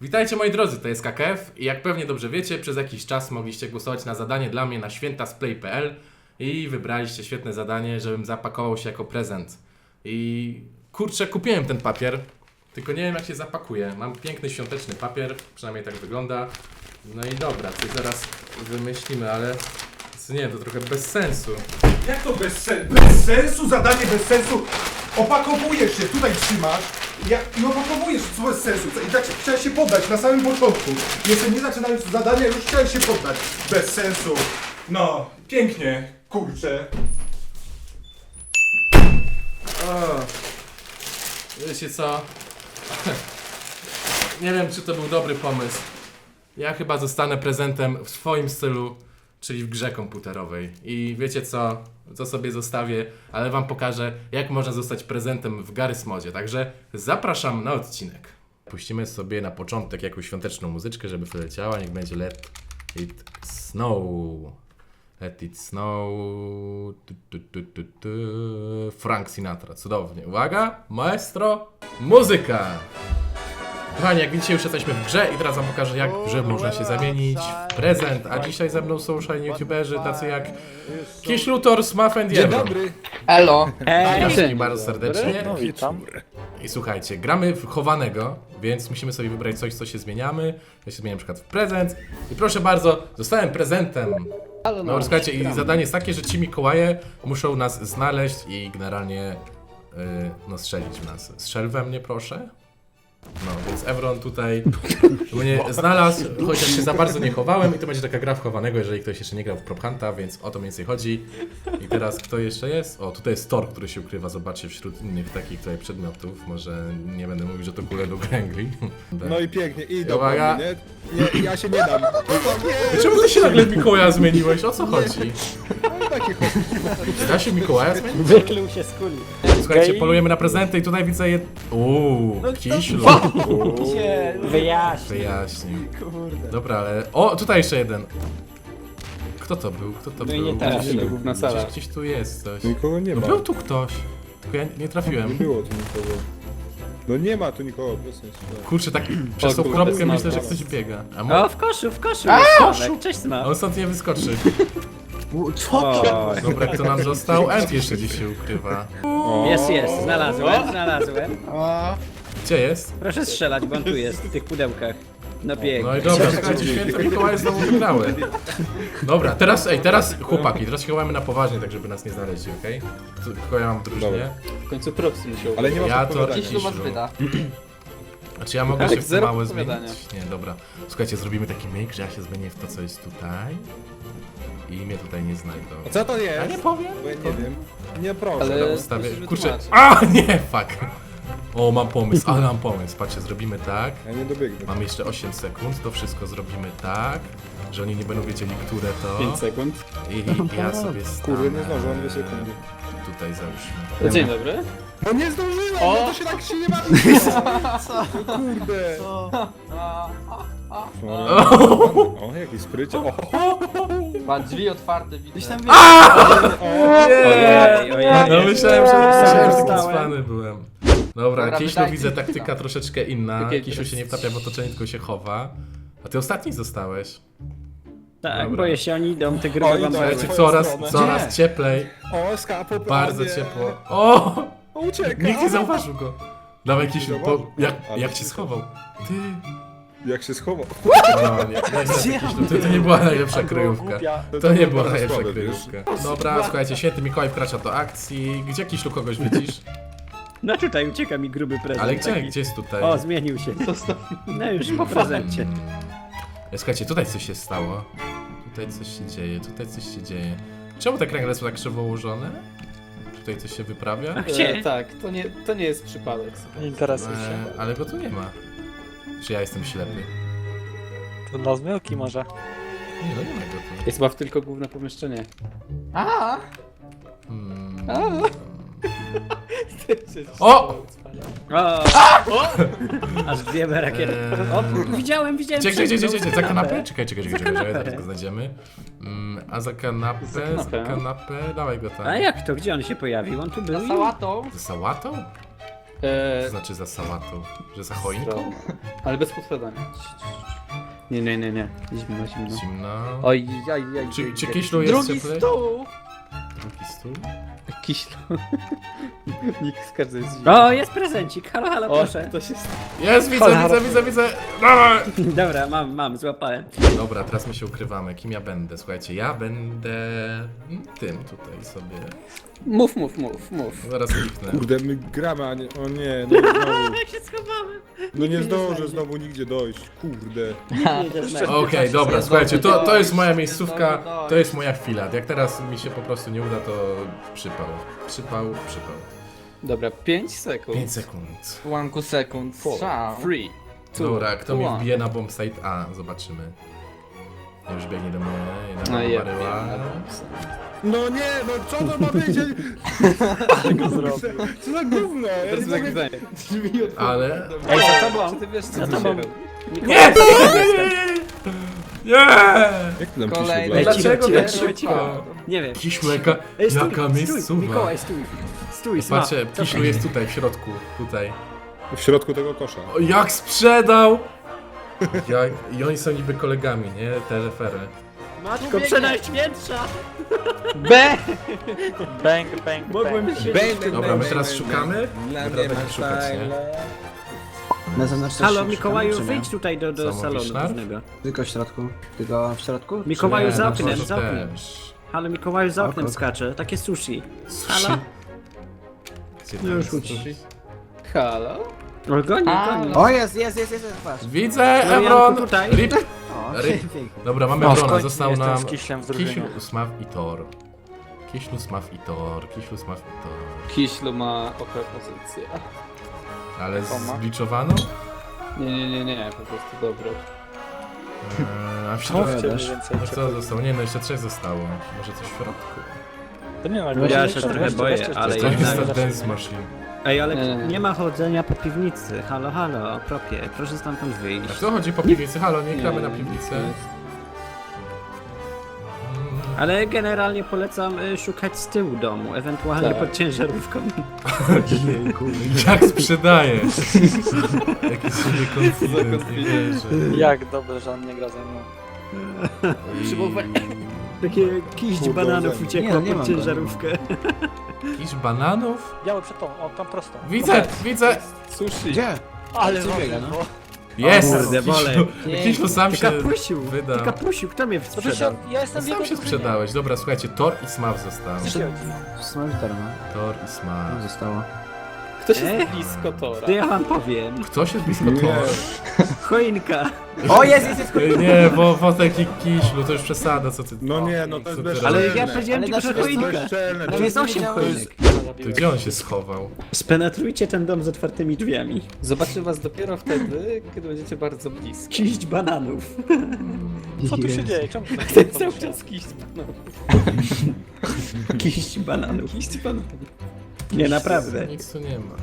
Witajcie moi drodzy, to jest KKF i jak pewnie dobrze wiecie, przez jakiś czas mogliście głosować na zadanie dla mnie na świętasplay.pl i wybraliście świetne zadanie, żebym zapakował się jako prezent. I kurczę, kupiłem ten papier, tylko nie wiem jak się zapakuje. Mam piękny świąteczny papier, przynajmniej tak wygląda. No i dobra, coś zaraz wymyślimy, ale nie, to trochę bez sensu. Jak to bez sensu? Bez sensu? Zadanie bez sensu? Opakowujesz się, tutaj trzymasz ja, i opakowujesz, co bez sensu. I tak chciałeś się poddać na samym początku. Jeszcze nie zaczynając zadania, już chciałeś się poddać. Bez sensu. No, pięknie, kurczę. O, wiecie co? Nie wiem, czy to był dobry pomysł. Ja chyba zostanę prezentem w swoim stylu, czyli w grze komputerowej. I wiecie co? To sobie zostawię, ale wam pokażę, jak można zostać prezentem w Garry's Modzie. Także zapraszam na odcinek. Puścimy sobie na początek jakąś świąteczną muzyczkę, żeby wyleciała. Niech będzie Let It Snow. Let It Snow. Tu, tu, tu, tu, tu. Frank Sinatra, cudownie. Uwaga, maestro, muzyka! Kochani, jak widzicie, już jesteśmy w grze i teraz wam pokażę, jak w grze można się zamienić w prezent. A dzisiaj ze mną są szaleni youtuberzy, tacy jak Kish Luthor, Smuff and Dzień dobry. Elo. Witam wszystkich bardzo serdecznie. No witam. I słuchajcie, gramy w chowanego, więc musimy sobie wybrać coś, co się zmieniamy. Ja się zmieniam na przykład w prezent. I proszę bardzo, zostałem prezentem. No, słuchajcie, i zadanie jest takie, że ci Mikołaje muszą nas znaleźć i generalnie yy, no, strzelić w nas. Strzel we mnie, proszę. No, więc Evron tutaj mnie znalazł, chociaż się za bardzo nie chowałem i to będzie taka gra w chowanego, jeżeli ktoś jeszcze nie grał w Prop Hunta, więc o to mniej więcej chodzi. I teraz kto jeszcze jest? O, tutaj jest Thor, który się ukrywa, zobaczcie, wśród innych takich tutaj przedmiotów. Może nie będę mówił, że to kule do kręgli. No i pięknie, i Uwaga. dobra, nie? nie? Ja się nie dam. Czemu ty się nagle Mikołaja zmieniłeś? O co chodzi? No takie. Da się Mikołaja zmienić? Wykluł się z kuli. Słuchajcie, polujemy na prezenty i tutaj widzę je... Uuu, kiślu. Się wyjaśni. Wyjaśnił. Dobra, ale... O, tutaj jeszcze jeden. Kto to był? Kto to No i był? nie teraz, Gdzieś- to główna sala. Gdzieś, gdzieś tu jest coś. Nikogo nie No ma. był tu ktoś. Tylko ja nie Nie trafiłem. było tu nikogo. No nie ma tu nikogo, bez sensu. Kurczę, tak przez tą kurde, kropkę myślę, że ktoś biega. A mo- O, w koszu, w koszu. koszu? Cześć, Sma. on stąd nie wyskoczy. Co Dobra, kto nam został? Ent jeszcze gdzieś się ukrywa. Jest, jest, znalazłem, znalazłem. Gdzie jest? Proszę strzelać, bo on tu jest, w tych pudełkach. No No pięknie. i dobra, słuchajcie, święte Mikołaje znowu wygrały. Dobra, teraz, ej, teraz chłopaki, teraz się chowamy na poważnie, tak żeby nas nie znaleźli, okej? Okay? Kogo ja mam w drużynie? W końcu proxy musiał. Ale nie ma Ja to podpowiadania. Gdzieś tu masz wyda. Znaczy ja mogę Ale się w zero małe podpowiadania. zmienić? Nie, dobra. Słuchajcie, zrobimy taki myk, że ja się zmienię w to, co jest tutaj. I mnie tutaj nie znajdą. A co to Ja jest? nie powiem. Bo ja nie wiem. Nie proszę. Ale- Dobra, ustawię. musisz Kurczę. wytłumaczyć. A nie, fuck. O, mam pomysł, ale mam pomysł. Patrzcie, zrobimy tak. Ja nie dobiegnę. Mam jeszcze 8 sekund, to wszystko zrobimy tak, że oni nie będą wiedzieli, które to. 5 sekund. I ja sobie stanę. Kurde, nie zdążyłem dwie sekundy. Tutaj załóżmy. Dzień dobry. No nie zdążyłem! O! No to się tak się nie ma. No kurde. O, jaki sprycie. O, Ma drzwi otwarte, widzę. Ojej, ojej. No myślałem, że, myślałem, że cwany byłem. Dobra, Dobra, Kisiu widzę taktyka troszeczkę inna. Okej, Kisiu się nie wtapia w otoczenie, tylko się chowa. A ty ostatni zostałeś. Tak, Dobra. boję się, oni idą, te Oj, grube to wam jest- Słuchajcie, twoją coraz, coraz cieplej, o prawie. bardzo ciepło. O! O, ucieka. Nikt nie zauważył go. Dawaj Kisiu, po, Zauważył. jak, Ale jak schował? Ty... Jak się schował. No, nie, niestety, Kisiu, to, to nie była najlepsza kryjówka. To nie była najlepsza kryjówka. Dobra, słuchajcie, święty Mikołaj wkracza do akcji. Gdzie Kisiu kogoś widzisz? No tutaj ucieka mi gruby prezent. Ale gdzie? taki. Gdzie jest tutaj? O, zmienił się. No już po prezencie. Mm. Słuchajcie, tutaj coś się stało. Tutaj coś się dzieje, tutaj coś się dzieje. Czemu te kręgle są tak krzywo ułożone? Tutaj coś się wyprawia? A gdzie? E, tak, to nie, to nie jest przypadek. słuchaj. Interesuj się. E, ale go tu nie ma. Czy ja jestem ślepy? To na zmyłki może. Nie, no nie ma go tu. Jest chyba tylko główne pomieszczenie. A, Hmm. a. O! O! Aż dwie rakiety. Eee. O, widziałem, widziałem. Gdzie, przed gdzie? mną. Za kanapę? Czekaj, czekaj, Za czekaj, czekaj, kanapę. zaraz go znajdziemy. Mm, a za kanapę, za kanapę. kanapę, dawaj go tam. A jak to? Gdzie on się pojawił? On tu był Za i... sałatą. Ze sałatą? To Eee, znaczy za sałatą, że za choinką? Ale bez podkładania. Nie, nie, nie, nie. Zimno, zimno. Zimna. Oj, jaj, jaj. Czy, czy jest Drugi cieplej? stół! Drugi stół? Kiślu. Nikt z każdej jest zimno. O, jest prezencik. Halo, halo, O, proszę. ktoś jest... Jest, widzę, Cholera. widzę, widzę, widzę! Dawaj! Dobra, mam, mam, złapałem. Dobra, teraz my się ukrywamy. Kim ja będę? Słuchajcie, ja będę mm, tym tutaj sobie. Mów, mów, mów, mów. Zaraz kliknę. Kurde, my gramy, a nie... O nie, no znowu. Się schowałem? No nie zdążę znowu nigdzie dojść, kurde. Okej, dobra, słuchajcie, to, to jest moja miejscówka, to jest moja chwila. Jak teraz mi się po prostu nie uda, to przypał. Przypał, przypał. Dobra, 5 sekund. 5 sekund. W ułamku sekund. Strzał. Three. Dobra, kto mi one. wbije na bombsite A? Zobaczymy. Już biegnie do mnie, No jedna ja baryła. No nie, no co to ma być? Ale go zrobił. Co za gówno? Ja nie mogę... Drzwi. Ale... Ej, za tobą. Czy ty wiesz, co tu się robi? Nie! Nie! Nie! Jak ty tam Kolejny. Ej, Dlaczego cicho, tak cicho, szybko? cicho. Nie wiem. Kiślu, jaka, Ej, stój, jaka stój, miejscowa. Mikołaj, stój. Stój, sma. Patrzcie, Kiślu jest tutaj, w środku, tutaj. W środku tego kosza. O, jak sprzedał! Jak, I oni są niby kolegami, nie? Te refery. Matko, przenajświętsza! B! Bang, bang, Mogłem bang. się... Dobra, my teraz szukamy. My teraz będziemy szukać, nie? Na zewnątrz Halo, Mikołaju, wyjdź tutaj do, do salonu głównego. Tylko w środku? Tylko w środku? Mikołaju, Nie, za no oknem, może za oknem. też. Halo, Mikołaju, za oknem Ok, ok. skacze. Takie sushi. Sushi. Halo? Gdzie No. Halo? O, goni, goni. O, jest, jest, jest, jest, jest, patrz. Widzę, Florianku, Ebron! tutaj. Rip! O, Ryb. pięknie. Dobra, mamy No, Ebrona, został jestem nam... z Kiślem w i Tor. Kiślu, Smaw i Tor. Kiślu, Smaw i Tor. Kiślu ma OP pozycję. Ale Koma. zgliczowano? Nie, nie, nie, nie, po prostu dobro. Eee, a w Mówcie środku... mniej więcej. No co zostało? Nie no, jeszcze trzech zostało. Może coś w środku. To nie no, Ja się trochę boję, ale To jest jednak- ta. Dance Machine. Ej, ale Nie. nie ma chodzenia po piwnicy. Halo, halo, propie, proszę stamtąd A wyjść. co chodzi po piwnicy? Halo, nie gramy na piwnicę. Ale generalnie polecam y, szukać z tyłu domu, ewentualnie Tak. pod ciężarówką. Jak sprzedaje? Jaki sobie konfident, nie wierzę. Jak dobrze, że on nie gra ze mną. Takie kiść Kurde, bananów nie, uciekło nie pod ciężarówkę. Jakiś bananów? Biały przed tą, o tam prosto. Widzę, widzę! Sushi. Gdzie? Ale Gdzie biega, no? Jest! Kurde, wolę. Kiślu, Kiślu sam Ty się kapusiu, ty wydał. kapusiu, kto mnie To się, sprzedał? ja jestem w jego Sam się drużynie. sprzedałeś. Dobra, słuchajcie, Tor i Smaw został. Smoliter, no. Tor i No, Smaw. zostało. Ktoś jest blisko Tora. To ja wam powiem. Ktoś jest blisko Nie. Tor. Choinka. O, jest, jest, jest! Nie, bo Wotek i Kiślu, to już przesada, co ty... No nie, no to jest Co ty bezczelne. Ale ja powiedziałem Ale tylko, że nasze- To jest choinka. bezczelne. Jest... osiem choinek. To gdzie on się schował? Spenetrujcie ten dom z otwartymi drzwiami. Zobaczę was dopiero wtedy, kiedy będziecie bardzo blisko. Kiść bananów. Co tu się dzieje? Czemu tak cały czas kiść bananów. Kiść bananów. Kiść bananów. Nie, naprawdę. Nic tu nie ma.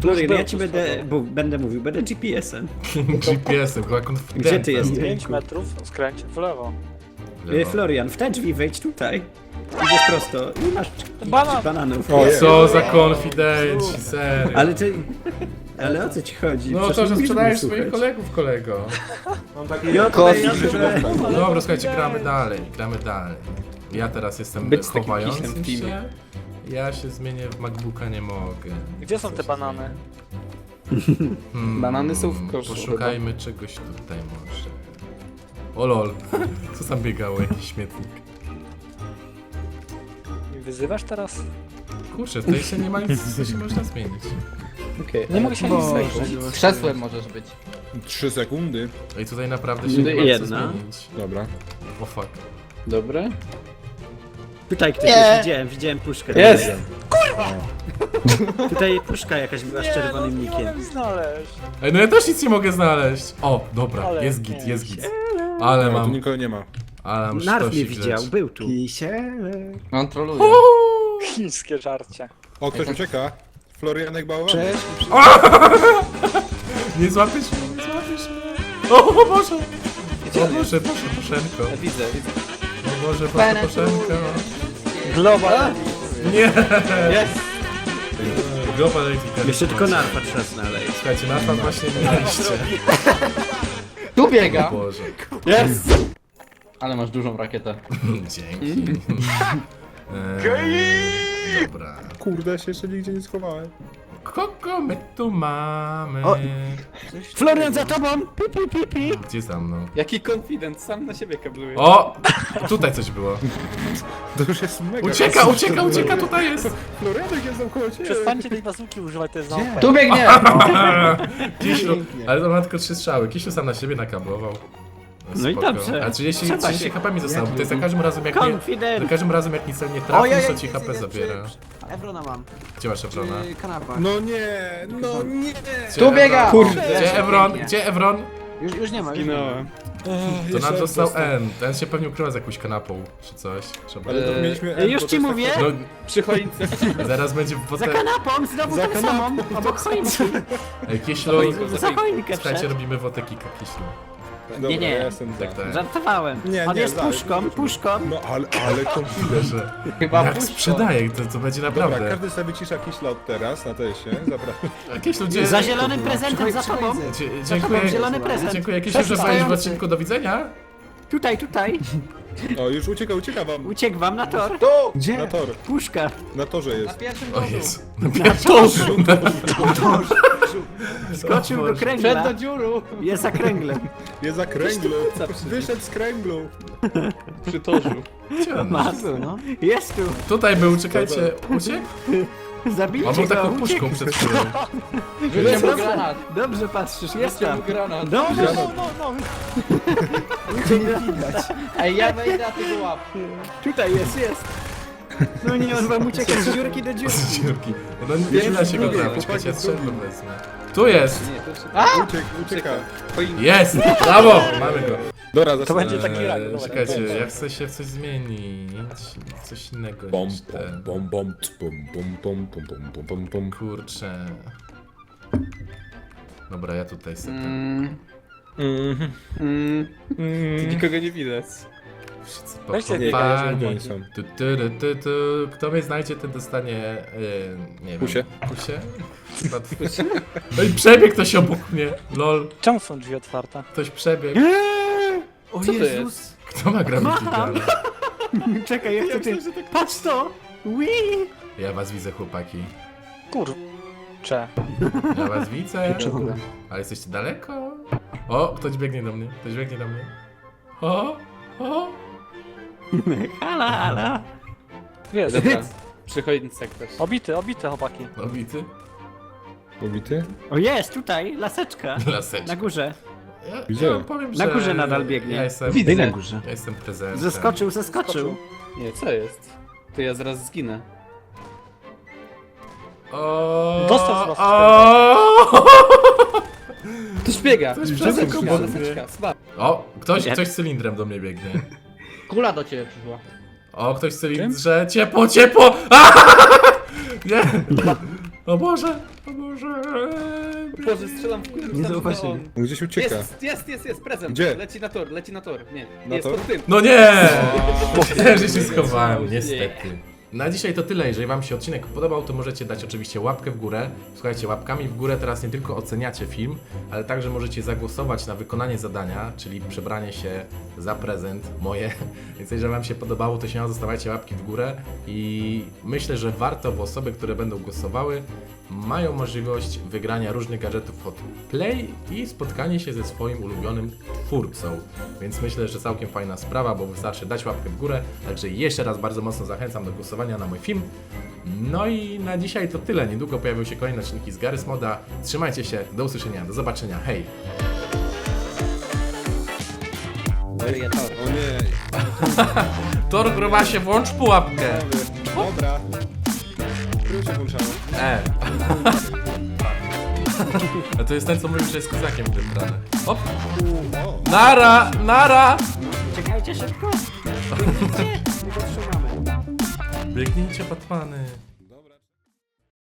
Florian, ja ci będę, bu, będę mówił, będę GPS-em. GPS-em, chyba konfidentem. Gdzie ty jesteś? 5 metrów, skręć w lewo. Y, Florian, w te drzwi wejdź tutaj. Idziesz prosto i masz Banan! bananów. Co za konfidenci, serio. Ale ty... Ale o co ci chodzi? No Przecież to, że musisz sprzedajesz swoich słuchać. kolegów, kolego. Jotre, Kosti, jotre. Dobra, słuchajcie, gramy dalej, gramy dalej. Ja teraz jestem Być z takim chowającym kisem w się. Ja się zmienię w MacBooka, nie mogę. Gdzie są te banany? Hmm, Banany są w koszu Poszukajmy czegoś tutaj może. O lol, co tam biegało, jakiś śmietnik. I Wyzywasz teraz? Kurczę, tutaj się nie ma nic, co się można zmienić. Okej. Nie mogę się nic znaleźć. Krzesłem możesz być. Trzy sekundy. I tutaj naprawdę się nie ma Jedna. co zmienić. Dobra. O fuck. Dobre? Tutaj ktoś Nie. jest, widziałem, widziałem puszkę. Jest! Tutaj puszka jakaś była z Nie, no, czerwonym nie nikiem. mogę znaleźć. Ej, no ja też nic nie mogę znaleźć. O, dobra, Ale jest git, jest git. Ale No, tu mam, nikogo nie ma. ale mam Narw mnie sztosik widział, rzeczy. był tu. Kisielek. On troluje. Chińskie żarcie. O, ktoś ucieka. Florianek Bałwan? Cześć. Nie złapiesz mnie, nie złapiesz mnie. O Boże! O Boże, proszę, poszenko. Widzę, widzę. Boże, proszę, poszenko. Global. Nie! Jest! Global Electrical. Jeszcze tylko narwa trzeba znaleźć. Słuchajcie, narwa właśnie mieliście. Tu biega! Boże. Jest! Ale masz dużą rakietę. Dzięki. Eee, dobra. Kurde, ja się jeszcze nigdzie nie schowałem. Kogo my tu mamy? O. Florian za tobą! Pi, pi, pi, pi. Gdzie za mną? Jaki confident, sam na siebie kabluje. O! Tutaj coś było. To już jest mega. Ucieka, ucieka, ucieka, tutaj jest! Florenek jest naokoło ciebie. Przestańcie tej bazuki używać, to jest za. Tu biegnie! Kisiu, ale to ma tylko trzy strzały. Kisiu sam na siebie nakablował. No i dobrze. A 30, Trzeba 30 się- HP mi zostało, bo to jest za każdym razem jak nie... Confident! Za każdym razem jak nic nie trafisz, to ci HP zabiera. Evrona mam. Gdzie masz Evrona? No nie, no nie. Gdzie Tu biega! Evron? Gdzie Evron? Gdzie Evron? Już, już nie ma, już nie ma. Zginąłem. To nam został N. Ten się pewnie ukrywa z jakąś kanapą, czy coś. Trzeba... Ale to Eee, mieliśmy... Ej, już bo to ci jest mówię. tak- No, Przy choince. zaraz będzie w Za potem... kanapą, znowu Za tą samą, obok choinki. Ej, Za choinkę słuchajcie, wszedł. robimy wotekika, Kisiu. Dobra, Nie, nie. ja jestem za. Tak, tak. Żartowałem. Nie, On nie, jest dalej, puszką, puszką. No ale, ale. Że Chyba jak puszczą. sprzedaje, to, to będzie Dobra, naprawdę. każdy sobie wycisza kiśla od teraz na tesie. Zapraszam. Jakieś ludzie... Za zielonym prezentem, za tobą. Dzie- Za tobą Dziękuję, zielony prezent. dziękuję że byłeś w odcinku. Do widzenia. Tutaj, tutaj. O, już ucieka, ucieka wam. Uciekł wam na tor. Na tor. Puszka. Na torze Na jest. pierwszym O torzu. Jezu. Na pierwszym Skoczył do Przed do kręgla. dziuru. Jest za kręglem. Jest za kręglu. Wyszedł z kręglu. Przy torzu. Ma. no. Jest tu. Tutaj był, czekajcie. Uciekł? On Zabijcie był go. taką uciekł. puszką przed chwilą. Rzućcie mu Dobrze. granat. Dobrze patrzysz, jest Rzućcie tam. mu granat. Dobrze. Ej, ja wejdę, a ty go łap. Tutaj jest, jest. No nie, on wam ucieka z dziurki do dziurki. Z dziurki. No nie da się go drugi, trafić, chłopaki, ja strzelbę wezmę. Tu jest! Nie, to się... Uciek, ucieka. Jest! Brawo! Mamy go. Dobra, To będzie Eee, taki rak, dobra. Czekajcie, ja chcę się w coś zmienić. Coś innego Bom, bom, bom, bom, bom, bom, bom, bom, bom, bom, bom. Kurczę. Dobra, ja tutaj sobie tak mm. Mm, Mhm. mm, nikogo nie widać. wszyscy Weźcie nie, pokazać, pokopani. Kto mnie znajdzie, ten dostanie, yy, nie wiem. Pusie. Pusie? Chyba tw- Ej, przebiegł ktoś obok mnie. Lol, Czemu są drzwi otwarte? ktoś przebiegł. O Co to Jezus. Kto ma Macham. gun? Czekaj, ja chcę ty... Patrz to! Wii! Ja was widzę, chłopaki. Kur... Cze. Ja was widzę. Ale jesteście daleko. O, ktoś biegnie do mnie. Ktoś biegnie do mnie. O, o. Hala, hala. Wiesz, Dobra. Przy choince ktoś. obity, obity chłopaki. No bity. Ubity? O jest, tutaj, laseczka. Laseczka. Na górze. Ja, ja Gdzie? wam powiem, Na że górze nadal biegnie. Ja jestem, Widzę. na górze. ja jestem prezentem. Zeskoczył, zeskoczył. Nie, co jest? To ja zaraz zginę. O, Dostał z was o, Ktoś biega! Ktoś Laseczka, obok mnie. laseczka, słab. o, ktoś, ktoś z cylindrem do mnie biegnie. Kula do ciebie przyszła. O, ktoś z cylindrze. Ciepło, ciepło! Nie! O Boże! Boże! Boże, strzelam w kulę. Nie zauważyli. on. Gdzieś ucieka. Jest, jest, jest, jest, prezent. Gdzie? Leci na tor, leci na tor. Nie, Na jest tor? pod tym. No nie! Że się schowałem, niestety. Na dzisiaj to tyle. Jeżeli Wam się odcinek podobał, to możecie dać oczywiście łapkę w górę. Słuchajcie, łapkami w górę teraz nie tylko oceniacie film, ale także możecie zagłosować na wykonanie zadania, czyli przebranie się za prezent moje. Więc jeżeli Wam się podobało, to śmiało zostawiajcie łapki w górę i myślę, że warto, bo osoby, które będą głosowały, mają możliwość wygrania różnych gadżetów od Play i spotkanie się ze swoim ulubionym twórcą. Więc myślę, że całkiem fajna sprawa, bo wystarczy dać łapkę w górę. Także jeszcze raz bardzo mocno zachęcam do głosowania na mój film. No i na dzisiaj to tyle. Niedługo pojawią się kolejne odcinki z Garys Moda. Trzymajcie się, do usłyszenia, do zobaczenia. Hej! Wariator. O nie. Tor gruba się, włącz pułapkę! Dobra. Którym się włączało? E. A to jest ten, co mówił, że jest kozakiem wybrany. Hop! O. Nara! Nara! Czekajcie szybko. Biegnijcie, nie potrzymamy. Biegnijcie, Batmany!